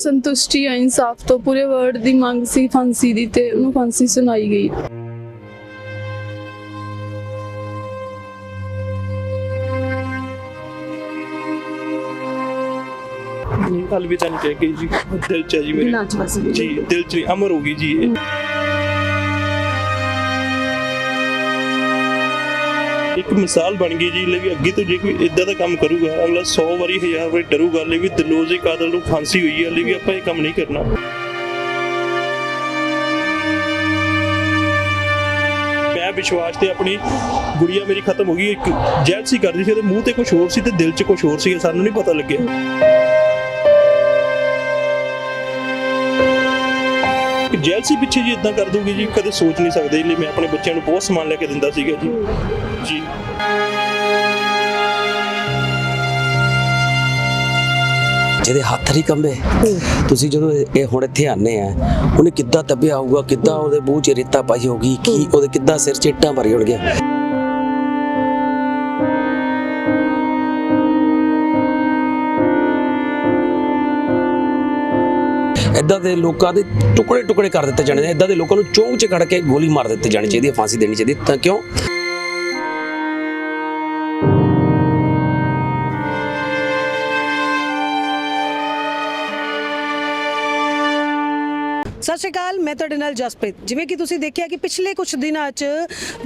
ਸੰਤੁਸ਼ਟੀ ਆ ਇਨਸਾਫ ਤੋਂ ਪੂਰੇ ਵਰਲਡ ਦੀ ਮੰਗ ਸੀ ਫਾਂਸੀ ਦੀ ਤੇ ਉਹਨੂੰ ਫਾਂਸੀ ਸੁਣਾਈ ਗਈ ਨਹੀਂ ਤਾਂ ਨਹੀਂ ਕਹਿ ਗਈ ਜੀ ਦਿਲ ਚ ਹੈ ਜੀ ਮੇਰੇ ਦਿਲਾਂ 'ਚ ਵਸ ਗਈ। ਜੀ ਦਿਲ ਚ ਨਹੀਂ, ਅਮਰ ਹੋ ਗਈ ਜੀ ਇਹ। ਇੱਕ ਮਿਸਾਲ ਬਣ ਗਈ ਜੀ ਲਈ ਵੀ ਅੱਗੇ ਤੋਂ ਜੇ ਕੋਈ ਇਦਾਂ ਦਾ ਕੰਮ ਕਰੂਗਾ, ਅਗਲਾ 100 ਵਾਰੀ 1000 ਵਾਰੀ ਡਰੂਗਾ ਲਈ ਵੀ ਦਿਲੋਜ਼ੇ ਕਾਤਲ ਨੂੰ ਫਾਂਸੀ ਹੋਈ ਹੈ ਲਈ ਵੀ ਆਪਾਂ ਇਹ ਕੰਮ ਨਹੀਂ ਕਰਨਾ। ਮੈਂ ਵਿਸ਼ਵਾਸ ਤੇ ਆਪਣੀ ਗੁੜੀਆ ਮੇਰੀ ਖਤਮ ਹੋ ਗਈ, ਇੱਕ ਜੈਲਸੀ ਕਰਦੀ ਸੀ, ਉਹਦੇ ਮੂੰਹ ਤੇ ਕੁਝ ਹੋਰ ਸੀ ਤੇ ਦਿਲ 'ਚ ਕੁਝ ਹੋਰ ਸੀ, ਸਾਨੂੰ ਨਹੀਂ ਪਤਾ ਲੱਗਿਆ। ਕਿ ਜੈਲਸੀ ਪਿੱਛੇ ਜੀ ਇਦਾਂ ਕਰ ਦੂਗੀ ਜੀ, ਕਦੇ ਸੋਚ ਨਹੀਂ ਸਕਦੇ ਲਈ ਮੈਂ ਆਪਣੇ ਬੱਚਿਆਂ ਨੂੰ ਬਹੁਤ ਸਮਾਨ ਲੈ ਕੇ ਦਿੰਦਾ ਸੀਗਾ ਜੀ। ਜੀ। ਜਿਹਦੇ ਹੱਥ ਨਹੀਂ ਕੰਬੇ, ਤੁਸੀਂ ਜਦੋਂ ਇਹ ਹੁਣ ਇੱਥੇ ਆਨੇ ਆ, ਉਹਨੇ ਕਿੱਦਾਂ ਦੱਬਿਆ ਹੋਊਗਾ, ਕਿੱਦਾਂ ਉਹਦੇ ਮੂੰਹ 'ਚ ਰੇਤਾ ਪਾਈ ਹੋਗੀ ਕੀ ਉਹਦੇ ਕਿੱਦਾਂ ਸਿਰ 'ਚ ਇੱਟਾਂ ਭਰੀ ਹੋਣਗੀਆਂ? ਇਦਾਂ ਦੇ ਲੋਕਾਂ ਦੇ ਟੁਕੜੇ ਟੁਕੜੇ ਕਰ ਦਿੱਤੇ ਜਾਣੇ ਨੇ। ਇਦਾਂ ਦੇ ਲੋਕਾਂ ਨੂੰ ਚੌਂਕ 'ਚ ਖੜ ਕੇ ਗੋਲੀ ਮਾਰ ਦਿੱਤੀ ਜਾਣੀ ਚਾਹੀਦੀ ਹੈ, ਫਾਂਸੀ ਦੇਣੀ ਚਾਹੀਦੀ ਤਾਂ ਕਿਉਂ? ਸਤਿ ਸ਼੍ਰੀ ਅਕਾਲ, ਮੈਂ ਤੁਹਾਡੇ ਨਾਲ ਜਸਪ੍ਰੀਤ। ਜਿਵੇਂ ਕਿ ਤੁਸੀਂ ਦੇਖਿਆ ਕਿ ਪਿਛਲੇ ਕੁਝ ਦਿਨਾਂ 'ਚ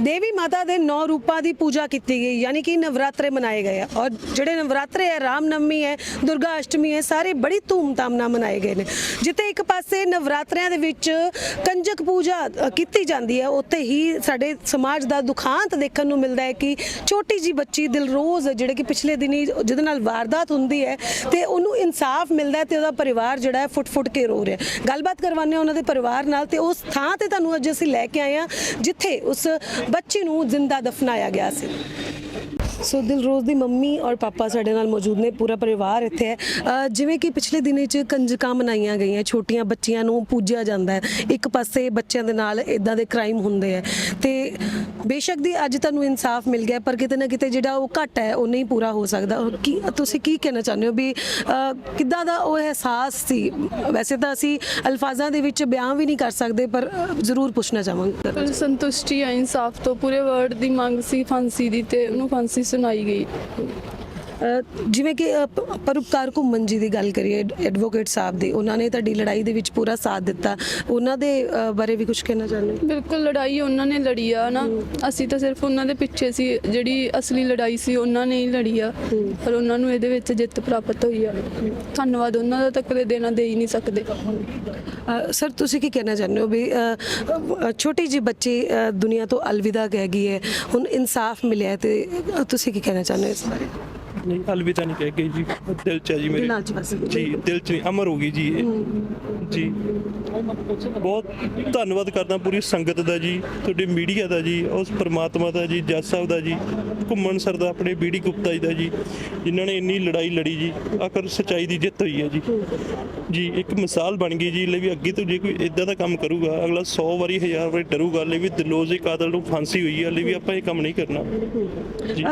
ਦੇਵੀ ਮਾਤਾ ਦੇ ਨੌ ਰੂਪਾਂ ਦੀ ਪੂਜਾ ਕੀਤੀ ਗਈ, ਯਾਨੀ ਕਿ ਨਵਰਾਤਰੇ ਮਨਾਏ ਗਏ ਆ। ਔਰ ਜਿਹੜੇ ਨਵਰਾਤਰੇ ਹੈ ਰਾਮਨਵਮੀ ਹੈ, ਦੁਰਗਾ ਅਸ਼ਟਮੀ ਹੈ, ਸਾਰੇ ਬੜੀ ਧੂਮਧਾਮ ਨਾਲ ਮਨਾਏ ਗਏ ਨੇ। ਜਿੱਥੇ ਇੱਕ ਪਾਸੇ ਨਵਰਾਤਰਿਆਂ ਦੇ ਵਿੱਚ ਕੰਜਕ ਪੂਜਾ ਕੀਤੀ ਜਾਂਦੀ ਹੈ, ਉੱਥੇ ਹੀ ਸਾਡੇ ਸਮਾਜ ਦਾ ਦੁਖਾਂਤ ਦੇਖਣ ਨੂੰ ਮਿਲਦਾ ਹੈ ਕਿ ਛੋਟੀ ਜੀ ਬੱਚੀ ਦਿਲਰੋਜ਼, ਜਿਹੜੇ ਕਿ ਪਿਛਲੇ ਦਿਨੀ ਜਿਹਦੇ ਨਾਲ ਵਾਰਦਾਤ ਹੁੰਦੀ ਹੈ, ਤੇ ਉਹਨੂੰ ਇਨਸਾਫ ਮਿਲਦਾ ਹੈ ਤੇ ਉਹਦਾ ਪਰਿਵਾਰ ਜਿਹੜਾ ਹੈ ਫੁੱਟ-ਫੁੱਟ ਕੇ ਰੋ ਰਿਹਾ ਗੱਲਬਾਤ ਕਰਵਾਉਂਦੇ ਹਾਂ ਉਹਨਾਂ ਦੇ ਪਰਿਵਾਰ ਨਾਲ ਤੇ ਉਸ ਥਾਂ ਤੇ ਤੁਹਾਨੂੰ ਅੱਜ ਅਸੀਂ ਲੈ ਕੇ ਆਏ ਹਾਂ, ਜਿੱਥੇ ਉਸ ਬੱਚੇ ਨੂੰ ਜ਼ਿੰਦਾ ਦਫਨਾਇਆ ਗਿਆ ਸੀ। ਸੋ ਦਿਲਰੋਜ਼ ਦੀ ਮੰਮੀ ਔਰ ਪਾਪਾ ਸਾਡੇ ਨਾਲ ਮੌਜੂਦ ਨੇ, ਪੂਰਾ ਪਰਿਵਾਰ ਇੱਥੇ ਹੈ। ਜਿਵੇਂ ਕਿ ਪਿਛਲੇ ਦਿਨੇ ਚ ਕੰਜਕਾਂ ਮਨਾਈਆਂ ਗਈਆਂ, ਛੋਟੀਆਂ ਬੱਚੀਆਂ ਨੂੰ ਪੂਜਿਆ ਜਾਂਦਾ ਹੈ। ਇੱਕ ਪਾਸੇ ਬੱਚਿਆਂ ਦੇ ਨਾਲ ਇਦਾਂ ਦੇ ਕ੍ਰਾਈਮ ਹੁੰਦੇ ਹੈ। ਤੇ ਬੇਸ਼ੱਕ ਦੀ ਅੱਜ ਤੁਹਾਨੂੰ ਇਨਸਾਫ ਮਿਲ ਗਿਆ, ਪਰ ਕਿਤੇ ਨਾ ਕਿਤੇ ਜਿਹੜਾ ਉਹ ਘਟ ਹੈ, ਉਹ ਨਹੀਂ ਪੂਰਾ ਹੋ ਸਕਦਾ। ਕੀ, ਤੁਸੀਂ ਕੀ ਕਹਿਣਾ ਚਾਹੁੰਦੇ ਹੋ ਵੀ ਕਿੱਦਾਂ ਦਾ ਉਹ ਅਹਿਸਾਸ ਸੀ? ਵੈਸੇ ਤਾਂ ਅਸੀਂ ਅਲਫਾਜ਼ਾਂ ਦੇ ਵਿੱਚ ਬਿਆਨ ਵੀ ਨਹੀਂ ਕਰ ਸਕਦੇ, ਪਰ ਜ਼ਰੂਰ ਪੁੱਛਣਾ ਚਾਹਾਂਗੇ। ਸੰਤੁਸ਼ਟੀ ਆ ਇਨਸਾਫ ਤੋਂ। ਪੂਰੇ ਵਰਲਡ ਦੀ ਮੰਗ ਸੀ, ਫਾਂਸੀ ਦੀ ਤੇ ਉਹਨੂੰ ਫਾਂਸੀ ਸੁਣਾਈ ਗਈ। ਜਿਵੇਂ ਕਿ ਪਰਉਪਕਾਰ ਘੁੰਮਣ ਜੀ ਦੀ ਗੱਲ ਕਰੀਏ ਐਡਵੋਕੇਟ ਸਾਹਿਬ ਦੀ ਉਹਨਾਂ ਨੇ ਤੁਹਾਡੀ ਲੜਾਈ ਦੇ ਵਿੱਚ ਪੂਰਾ ਸਾਥ ਦਿੱਤਾ। ਉਹਨਾਂ ਦੇ ਬਾਰੇ ਵੀ ਕੁਝ ਕਹਿਣਾ ਚਾਹੁੰਦੇ ਹੋ? ਬਿਲਕੁਲ ਲੜਾਈ ਉਹਨਾਂ ਨੇ ਲੜੀ ਆ ਨਾ ਅਸੀਂ ਤਾਂ ਸਿਰਫ ਉਹਨਾਂ ਦੇ ਪਿੱਛੇ ਸੀ ਜਿਹੜੀ ਅਸਲੀ ਲੜਾਈ ਸੀ ਉਹਨਾਂ ਨੇ ਹੀ ਲੜੀ ਆ। ਪਰ ਉਹਨਾਂ ਨੂੰ ਇਹਦੇ ਵਿੱਚ ਜਿੱਤ ਪ੍ਰਾਪਤ ਹੋਈ ਆ। ਧੰਨਵਾਦ ਉਹਨਾਂ ਦਾ ਤਾਂ ਕਦੇ ਦੇਣਾ ਦੇ ਹੀ ਨਹੀਂ ਸਕਦੇ। ਸਰ ਤੁਸੀਂ ਕੀ ਕਹਿਣਾ ਚਾਹੁੰਦੇ ਹੋ ਵੀ ਛੋਟੀ ਜੀ ਬੱਚੀ ਦੁਨੀਆ ਤੋਂ ਅਲਵਿਦਾ ਕਹਿ ਗਈ ਹੈ ਹੁਣ ਇਨਸਾਫ ਮਿਲਿਆ ਤੇ ਤੁਸੀਂ ਕੀ ਕਹਿਣਾ ਚਾਹੁੰਦੇ ਹੋ ਇਸ ਬਾਰੇ? ਨਹੀਂ ਤਾਂ ਨਹੀਂ ਕਹਿ ਗਈ ਜੀ। ਦਿਲ ਚ ਹੈ ਜੀ ਮੇਰੇ। ਦਿਲਾਂ 'ਚ। ਜੀ ਦਿਲ ਚ ਨਹੀਂ, ਅਮਰ ਹੋ ਗਈ ਜੀ ਇਹ। ਜੀ। ਬਹੁਤ ਧੰਨਵਾਦ ਕਰਦਾ ਪੂਰੀ ਸੰਗਤ ਦਾ ਜੀ ਤੁਹਾਡੇ ਮੀਡੀਆ ਦਾ ਜੀ ਉਸ ਪ੍ਰਮਾਤਮਾ ਦਾ ਜੀ ਜੱਜ ਸਾਹਿਬ ਦਾ ਜੀ ਘੁੰਮਣ ਸਰ ਦਾ ਆਪਣੇ ਬੀੜੀ ਗੁਪਤਾ ਜੀ ਦਾ ਜੀ ਜਿਨ੍ਹਾਂ ਨੇ ਇੰਨੀ ਲੜਾਈ ਲੜੀ ਜੀ ਆਖਰ ਸਚਾਈ ਦੀ ਜਿੱਤ ਹੋਈ ਹੈ ਜੀ। ਜੀ ਇੱਕ ਮਿਸਾਲ ਬਣ ਗਈ ਜੀ ਲਈ ਵੀ ਅੱਗੇ ਤੋਂ ਜੇ ਕੋਈ ਇਦਾਂ ਦਾ ਕੰਮ ਕਰੂਗਾ ਅਗਲਾ 100 ਵਾਰੀ 1000 ਵਾਰੀ ਡਰੂਗਾ ਲਈ ਵੀ ਦਿਲੋਜ਼ੇ ਕਾਤਲ ਨੂੰ ਫਾਂਸੀ ਹੋਈ ਹੈ ਲਈ ਵੀ ਆਪਾਂ ਇਹ ਕੰਮ ਨਹੀਂ ਕਰਨਾ।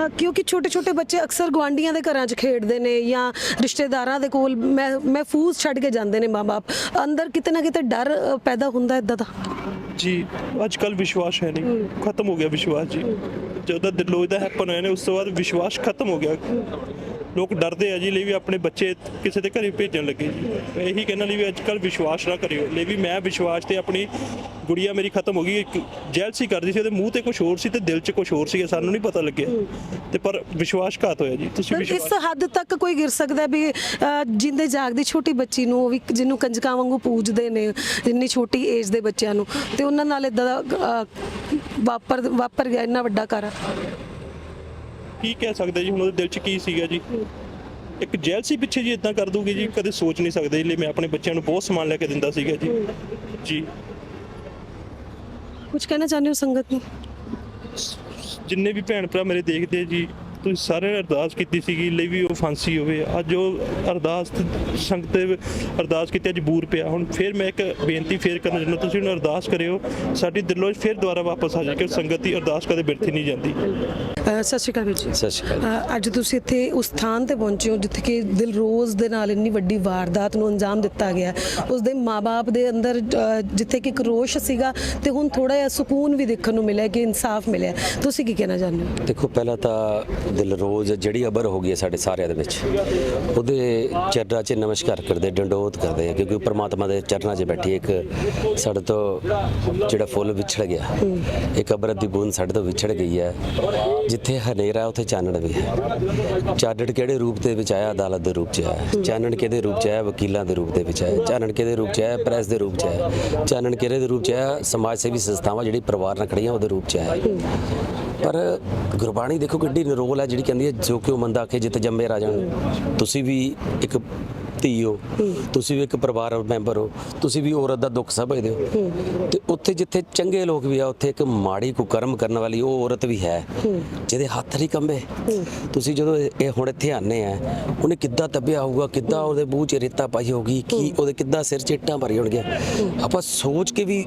ਅ, ਕਿਉਂਕਿ ਛੋਟੇ ਛੋਟੇ ਬੱਚੇ ਅਕਸਰ ਗਵਾਂਡੀਆਂ ਦੇ ਘਰਾਂ 'ਚ ਖੇਡਦੇ ਨੇ ਜਾਂ ਰਿਸ਼ਤੇਦਾਰਾਂ ਦੇ ਕੋਲ ਮੈਂ ਮਹਿਫੂਜ਼ ਛੱਡ ਕੇ ਜਾਂਦੇ ਨੇ ਮਾਪੇ ਅੰਦਰ ਕਿਤੇ ਨਾ ਕਿਤੇ ਡਰ ਪੈਦਾ ਹੁੰਦਾ ਇਦਾਂ ਦਾ। ਜੀ ਅੱਜ ਕੱਲ ਵਿਸ਼ਵਾਸ ਹੈ ਨਹੀਂ। ਖਤਮ ਹੋ ਗਿਆ ਵਿਸ਼ਵਾਸ ਜੀ। ਜਦੋਂ ਦਿਲੋਂ ਦਾ ਹੈਪਨ ਹੋਇਆ ਨੇ, ਉਸ ਤੋਂ ਬਾਅਦ ਵਿਸ਼ਵਾਸ ਖਤਮ ਹੋ ਗਿਆ। ਲੋਕ ਡਰਦੇ ਆ ਜੀ ਲਈ ਵੀ ਆਪਣੇ ਬੱਚੇ ਕਿਸੇ ਦੇ ਘਰੇ ਭੇਜਣ ਲੱਗੇ ਜੀ। ਮੈਂ ਇਹੀ ਕਹਿਣਾ ਲਈ ਵੀ ਅੱਜ ਕੱਲ ਵਿਸ਼ਵਾਸ ਨਾ ਕਰਿਓ। ਲਈ ਵੀ ਮੈਂ ਵਿਸ਼ਵਾਸ ਤੇ ਆਪਣੀ ਗੁੜੀਆ ਮੇਰੀ ਖਤਮ ਹੋ ਗਈ ਇੱਕ ਜੈਲਸੀ ਕਰਦੀ ਸੀ ਉਹਦੇ ਮੂੰਹ ਤੇ ਕੁਝ ਹੋਰ ਸੀ ਤੇ ਦਿਲ 'ਚ ਕੁਝ ਹੋਰ ਸੀ ਸਾਨੂੰ ਨਹੀਂ ਪਤਾ ਲੱਗਿਆ। ਤੇ ਪਰ ਵਿਸ਼ਵਾਸਘਾਤ ਹੋਇਆ ਜੀ ਤੁਸੀਂ ਵਿਸ਼ਵਾਸ ਇਸ ਹੱਦ ਤੱਕ ਕੋਈ ਗਿਰ ਸਕਦਾ ਵੀ ਜਿੰਦੇ ਜਾਗਦੀ ਛੋਟੀ ਬੱਚੀ ਨੂੰ ਉਹ ਵੀ ਜਿਹਨੂੰ ਕੰਜਕਾਂ ਵਾਂਗੂ ਪੂਜਦੇ ਨੇ ਇੰਨੀ ਛੋਟੀ ਏਜ ਦੇ ਬੱਚਿਆਂ ਨੂੰ ਤੇ ਉਹਨਾਂ ਨਾਲ ਇਦਾਂ ਦਾ ਵਾਪਰ ਵਾਪਰ ਗਿਆ ਇੰਨਾ ਵੱਡਾ ਕਾਰਾ ਕੀ ਕਹਿ ਸਕਦੇ ਜੀ? ਹੁਣ ਉਹਦੇ ਦਿਲ 'ਚ ਕੀ ਸੀਗਾ ਜੀ? ਇੱਕ ਜੈਲਸੀ ਪਿੱਛੇ ਜੀ ਇਦਾਂ ਕਰ ਦੂਗੀ ਜੀ ਕਦੇ ਸੋਚ ਨਹੀਂ ਸਕਦੇ ਲਈ ਮੈਂ ਆਪਣੇ ਬੱਚਿਆਂ ਨੂੰ ਬਹੁਤ ਸਮਾਨ ਲੈ ਕੇ ਦਿੰਦਾ ਸੀਗਾ ਜੀ। ਜੀ। ਕੁਝ ਕਹਿਣਾ ਚਾਹੁੰਦੇ ਹੋ ਸੰਗਤ ਨੂੰ? ਜਿੰਨੇ ਵੀ ਭੈਣ ਭਰਾ ਮੇਰੇ ਦੇਖਦੇ ਜੀ ਤੁਸੀਂ ਸਾਰੇ ਅਰਦਾਸ ਕੀਤੀ ਸੀਗੀ ਲਈ ਵੀ ਉਹ ਫਾਂਸੀ ਹੋਵੇ। ਅੱਜ ਉਹ ਅਰਦਾਸ ਸੰਗਤ ਦੇ ਅਰਦਾਸ ਕੀਤੀ ਅੱਜ ਬੂਰ ਪਿਆ। ਹੁਣ ਫਿਰ ਮੈਂ ਇੱਕ ਬੇਨਤੀ ਫੇਰ ਕਰਨਾ ਚਾਹੁੰਦਾ ਤੁਸੀਂ ਹੁਣ ਅਰਦਾਸ ਕਰਿਓ ਸਾਡੀ ਦਿਲੋਂ ਫਿਰ ਦੁਬਾਰਾ ਵਾਪਸ ਆ ਜਾਏ ਕਿ ਸੰਗਤ ਦੀ ਅਰਦਾਸ ਕਦੇ ਬਿਰਥੀ ਨਹੀਂ ਜਾਂਦੀ। ਸਤਿ ਸ਼੍ਰੀ ਅਕਾਲ ਵੀਰ ਜੀ। ਸਤਿ ਸ਼੍ਰੀ ਅਕਾਲ ਅੱਜ ਤੁਸੀਂ ਇੱਥੇ ਉਸ ਸਥਾਨ ਤੇ ਪਹੁੰਚੇ ਹੋ ਜਿੱਥੇ ਕਿ ਦਿਲਰੋਜ਼ ਦੇ ਨਾਲ ਇੰਨੀ ਵੱਡੀ ਵਾਰਦਾਤ ਨੂੰ ਅੰਜਾਮ ਦਿੱਤਾ ਗਿਆ ਉਸ ਦੇ ਮਾਪੇ ਦੇ ਅੰਦਰ ਜਿੱਥੇ ਕਿ ਇੱਕ ਰੋਸ਼ ਸੀਗਾ ਤੇ ਹੁਣ ਥੋੜਾ ਜਿਹਾ ਸਕੂਨ ਵੀ ਦੇਖਣ ਨੂੰ ਮਿਲਿਆ ਕਿ ਇਨਸਾਫ ਮਿਲਿਆ ਤੁਸੀਂ ਕੀ ਕਹਿਣਾ ਚਾਹੁੰਦੇ ਹੋ? ਦੇਖੋ ਪਹਿਲਾਂ ਤਾਂ ਦਿਲਰੋਜ਼ ਜਿਹੜੀ ਅਬਰ ਹੋ ਗਈ ਹੈ ਸਾਡੇ ਸਾਰਿਆਂ ਦੇ ਵਿੱਚ। ਉਹਦੇ ਚਰਨਾਂ 'ਚ ਨਮਸਕਾਰ ਕਰਦੇ ਡੰਡੋਤ ਕਰਦੇ ਆ ਕਿਉਂਕਿ ਪ੍ਰਮਾਤਮਾ ਦੇ ਚਰਨਾਂ 'ਚ ਬੈਠੀ ਇੱਕ ਸਾਡੇ ਤੋਂ ਜਿਹੜਾ ਫੁੱਲ ਵਿਛੜ ਗਿਆ ਇੱਕ ਅਬਰਤ ਦੀ ਬੂੰਦ ਸਾਡੇ ਤੋਂ ਵਿਛੜ ਗਈ ਹੈ। ਜਿੱਥੇ ਹਨੇਰਾ ਉੱਥੇ ਚਾਨਣ ਵੀ ਹੈ। ਚਾਨਣ ਕਿਹੜੇ ਰੂਪ ਦੇ ਵਿੱਚ ਆਇਆ? ਅਦਾਲਤ ਦੇ ਰੂਪ 'ਚ ਆਇਆ। ਚਾਨਣ ਕਿਹਦੇ ਰੂਪ 'ਚ ਆਇਆ? ਵਕੀਲਾਂ ਦੇ ਰੂਪ ਦੇ ਵਿੱਚ ਆਇਆ। ਚਾਨਣ ਕਿਹਦੇ ਰੂਪ 'ਚ ਆਇਆ? ਪ੍ਰੈਸ ਦੇ ਰੂਪ 'ਚ ਆਇਆ। ਚਾਨਣ ਕਿਹਦੇ ਦੇ ਰੂਪ 'ਚ ਆਇਆ? ਸਮਾਜ ਸੇਵੀ ਸੰਸਥਾਵਾਂ ਜਿਹੜੀ ਪਰਿਵਾਰ ਨਾਲ ਖੜੀਆਂ ਉਹਦੇ ਰੂਪ 'ਚ ਆਇਆ। ਪਰ ਗੁਰਬਾਣੀ ਦੇਖੋ ਕਿੱਡੀ ਨਿਰੋਲ ਹੈ, ਜਿਹੜੀ ਕਹਿੰਦੀ ਹੈ, ਜੋ ਕਿ ਉਹ ਮੰਦਾ ਆਖੇ ਜਿੱਤ ਜੰਮੇ ਰਾਜਨ। ਤੁਸੀਂ ਵੀ ਇੱਕ ਧੀ ਹੋ ਤੁਸੀਂ ਵੀ ਇੱਕ ਪਰਿਵਾਰ ਮੈਂਬਰ ਹੋ ਤੁਸੀਂ ਵੀ ਔਰਤ ਦਾ ਦੁੱਖ ਸਮਝਦੇ ਹੋ। ਤੇ ਉੱਥੇ ਜਿੱਥੇ ਚੰਗੇ ਲੋਕ ਵੀ ਆ ਉੱਥੇ ਇੱਕ ਮਾੜੀ ਕੁਕਰਮ ਕਰਨ ਵਾਲੀ ਉਹ ਔਰਤ ਵੀ ਹੈ ਜਿਹਦੇ ਹੱਥ ਨਹੀਂ ਕੰਬੇ। ਤੁਸੀਂ ਜਦੋਂ ਇਹ ਹੁਣ ਇੱਥੇ ਆਨੇ ਆ ਉਹਨੇ ਕਿੱਦਾਂ ਦੱਬਿਆ ਹੋਊਗਾ ਕਿੱਦਾਂ ਉਹਦੇ ਮੂੰਹ 'ਚ ਰੇਤਾ ਪਾਈ ਹੋਊਗੀ ਕੀ ਉਹਦੇ ਕਿੱਦਾਂ ਸਿਰ 'ਚ ਇੱਟਾਂ ਭਰੀ ਹੋਣਗੀਆਂ। ਆਪਾਂ ਸੋਚ ਕੇ ਵੀ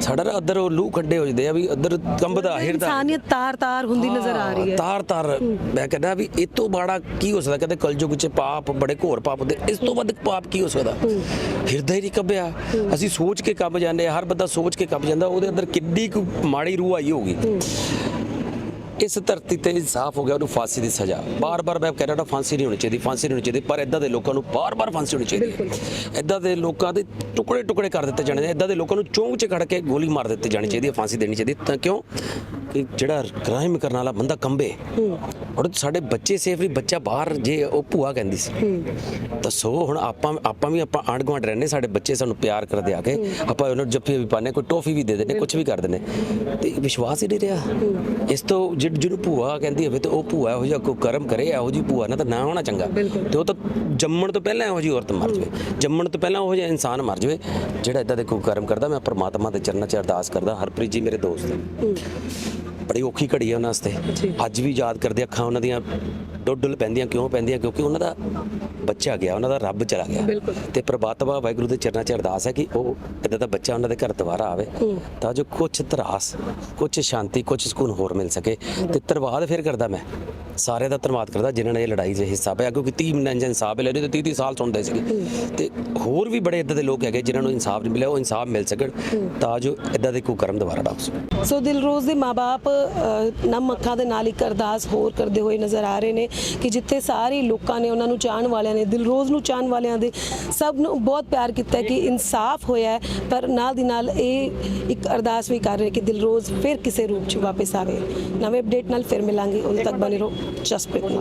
ਸਾਡਾ ਨਾ ਅੰਦਰ ਉਹ ਲੂ ਖੱਡੇ ਹੋ ਜਾਂਦੇ ਆ ਵੀ ਅੰਦਰ ਕੰਬਦਾ ਹਿਰਦਾ। ਇਨਸਾਨੀਅਤ ਤਾਰ-ਤਾਰ ਹੁੰਦੀ ਨਜ਼ਰ ਆ ਰਹੀ ਹੈ। ਤਾਰ ਤਾਰ ਮੈਂ ਕਹਿੰਦਾ ਵੀ ਇਹ ਤੋਂ ਬਾੜਾ ਕੀ ਹੋ ਸਕਦਾ ਕਹਿੰਦੇ ਕਲਯੁਗ ਚ ਪਾਪ ਬੜੇ ਘੋਰ ਪਾਪ ਹੁੰਦੇ। ਇਸ ਤੋਂ ਵੱਧ ਪਾਪ ਕੀ ਹੋ ਸਕਦਾ? ਹਿਰਦਾ ਹੀ ਕੱਬਿਆ ਅਸੀਂ ਸੋਚ ਕੇ ਕੰਮ ਜਾਂਦੇ ਹਰ ਬੰਦਾ ਸੋਚ ਕੇ ਕੰਮ ਜਾਂਦਾ ਉਹਦੇ ਅੰਦਰ ਕਿੰਨੀ ਕੁ ਮਾੜੀ ਰੂਹ ਆਈ ਹੋਊਗੀ। ਇਸ ਧਰਤੀ ਤੇ ਇਨਸਾਫ ਹੋ ਗਿਆ ਉਹਨੂੰ ਫਾਂਸੀ ਦੀ ਸਜ਼ਾ। ਬਾਰ-ਬਾਰ ਮੈਂ ਕਹਿ ਰਿਹਾ ਨਾ ਫਾਂਸੀ ਨਹੀਂ ਹੋਣੀ ਚਾਹੀਦੀ ਫਾਂਸੀ ਨਹੀਂ ਹੋਣੀ ਚਾਹੀਦੀ ਪਰ ਇਦਾਂ ਦੇ ਲੋਕਾਂ ਨੂੰ ਬਾਰ-ਬਾਰ ਫਾਂਸੀ ਹੋਣੀ ਚਾਹੀਦੀ ਹੈ। ਇਦਾਂ ਦੇ ਲੋਕਾਂ ਦੇ ਟੁਕੜੇ ਟੁਕੜੇ ਕਰ ਦਿੱਤੇ ਜਾਣੇ ਇਦਾਂ ਦੇ ਲੋਕਾਂ ਨੂੰ ਚੌਂਕ 'ਚ ਖੜ ਕੇ ਗੋਲੀ ਮਾਰ ਦਿੱਤੀ ਜਾਣੀ ਚਾਹੀਦੀ ਹੈ ਫਾਂਸੀ ਦੇਣੀ ਚਾਹੀਦੀ ਤਾਂ ਕਿਉਂ? ਕਿ ਜਿਹੜਾ ਕ੍ਰਾਈਮ ਕਰਨ ਵਾਲਾ ਬੰਦਾ ਕੰਬੇ। ਔਰ ਸਾਡੇ ਬੱਚੇ ਸੇਫ ਨਹੀਂ ਬੱਚਾ ਬਾਹਰ ਜੇ ਉਹ ਭੂਆ ਕਹਿੰਦੀ ਸੀ। ਦੱਸੋ ਹੁਣ ਆਪਾਂ ਆਪਾਂ ਵੀ ਆਪਾਂ ਆਂਢ ਗੁਆਂਢ ਰਹਿੰਦੇ ਸਾਡੇ ਬੱਚੇ ਸਾਨੂੰ ਪਿਆਰ ਕਰਦੇ ਆ ਕੇ ਆਪਾਂ ਉਹਨਾਂ ਨੂੰ ਜੱਫੀ ਵੀ ਪਾਣੇ ਕੋਈ ਟੋਫੀ ਵੀ ਦੇ ਦਿੰਦੇ ਕੁਝ ਵੀ ਕਰ ਦਿੰਦੇ ਤੇ ਵਿਸ਼ਵਾਸ ਹੀ ਨਹੀਂ ਰਿਹਾ। ਇਸ ਤੋਂ ਜਿਹਨੂੰ ਜਿਹਨੂੰ ਭੂਆ ਕਹਿੰਦੀ ਹੋਵੇ ਤੇ ਉਹ ਭੂਆ ਇਹੋ ਜਿਹਾ ਕੋਈ ਕਰਮ ਕਰੇ ਇਹੋ ਜੀ ਭੂਆ ਨਾ ਤਾਂ ਨਾ ਹੋਣਾ ਚੰਗਾ। ਤੇ ਉਹ ਤਾਂ ਜੰਮਣ ਤੋਂ ਪਹਿਲਾਂ ਇਹੋ ਜੀ ਔਰਤ ਮਰ ਜਾਵੇ। ਜੰਮਣ ਤੋਂ ਪਹਿਲਾਂ ਉਹ ਜਿਹਾ ਇਨਸਾਨ ਮਰ ਜਾਵੇ ਜਿਹੜਾ ਇਦਾਂ ਦੇ ਕੋਈ ਕਰਮ ਕਰਦਾ। ਮੈਂ ਪ੍ਰਮਾਤਮਾ ਦੇ ਚਰਨਾਂ 'ਚ ਅਰਦਾਸ ਕਰਦਾ ਹਰਪ੍ਰੀਤ ਜੀ ਮੇਰੇ ਦੋਸਤ ਨੇ। ਬੜੀ ਔਖੀ ਘੜੀ ਹੈ ਉਹਨਾਂ ਵਾਸਤੇ। ਅੱਜ ਵੀ ਯਾਦ ਕਰਦੇ ਅੱਖਾਂ ਉਹਨਾਂ ਦੀਆਂ ਡੁੱਲ ਪੈਂਦੀਆਂ ਕਿਉਂ ਪੈਂਦੀਆਂ? ਕਿਉਂਕਿ ਉਹਨਾਂ ਦਾ ਬੱਚਾ ਗਿਆ ਉਹਨਾਂ ਦਾ ਰੱਬ ਚਲਾ ਗਿਆ। ਤੇ ਪ੍ਰਮਾਤਮਾ ਵਾਹਿਗੁਰੂ ਦੇ ਚਰਨਾਂ 'ਚ ਅਰਦਾਸ ਹੈ ਕਿ ਉਹ ਇਦਾਂ ਦਾ ਬੱਚਾ ਉਹਨਾਂ ਦੇ ਘਰ ਦੁਬਾਰਾ ਆਵੇ ਤਾਂ ਜੋ ਕੁਝ ਤਰਾਸ ਕੁਝ ਸ਼ਾਂਤੀ ਕੁਝ ਸਕੂਨ ਹੋਰ ਮਿਲ ਸਕੇ। ਤੇ ਧੰਨਵਾਦ ਫਿਰ ਕਰਦਾ ਮੈਂ। ਸਾਰਿਆਂ ਦਾ ਧੰਨਵਾਦ ਕਰਦਾ ਜਿਨ੍ਹਾਂ ਨੇ ਇਹ ਲੜਾਈ 'ਚ ਹਿੱਸਾ ਪਾਇਆ। ਕਿਉਂਕਿ 30 ਮਿੰਟ ਇਨਸਾਫ ਮਿਲਿਆ ਨਹੀਂ ਤੇ 30 30 ਸਾਲ ਸੁਣਦੇ ਸੀਗੇ। ਤੇ ਹੋਰ ਵੀ ਬੜੇ ਇਦਾਂ ਦੇ ਲੋਕ ਹੈਗੇ ਜਿਨ੍ਹਾਂ ਨੂੰ ਇਨਸਾਫ ਨਹੀਂ ਮਿਲਿਆ, ਉਹ ਇਨਸਾਫ ਮਿਲ ਸਕਣ ਤਾਂ ਜੋ ਇਦਾਂ ਦੇ ਕੋਈ ਕਰਮ ਦੁਬਾਰਾ ਨਾ ਹੋ ਸੋ ਦਿਲਰੋਜ਼ ਦੇ ਮਾਪੇ ਨਮ ਅੱਖਾਂ ਦੇ ਨਾਲ ਇੱਕ ਅਰਦਾਸ ਹੋਰ ਕਰਦੇ ਹੋਏ ਨਜ਼ਰ ਆ ਰਹੇ ਨੇ ਕਿ ਜਿੱਥੇ ਸਾਰੇ ਲੋਕਾਂ ਨੇ ਉਹਨਾਂ ਨੂੰ ਚਾਹਣ ਵਾਲਿਆਂ ਨੇ, ਦਿਲਰੋਜ਼ ਨੂੰ ਚਾਹਣ ਵਾਲਿਆਂ ਦੇ ਸਭ ਨੂੰ ਬਹੁਤ ਪਿਆਰ ਕੀਤਾ ਕਿ ਇਨਸਾਫ ਹੋਇਆ ਪਰ ਨਾਲ ਦੀ ਨਾਲ ਇਹ ਇੱਕ ਅਰਦਾਸ ਵੀ ਕਰ ਰਹੇ ਕਿ ਦਿਲਰੋਜ਼ ਫਿਰ ਕਿਸੇ ਰੂਪ 'ਚ ਵਾਪਸ ਆਵੇ। ਨਵੇਂ ਅਪਡੇਟ ਨਾਲ ਫਿਰ ਮਿਲਾਂਗੇ। ਉਦੋਂ ਤੱਕ ਬਣੇ ਰਹੋ। ਜਸਪ੍ਰੀਤ ਨਾਲ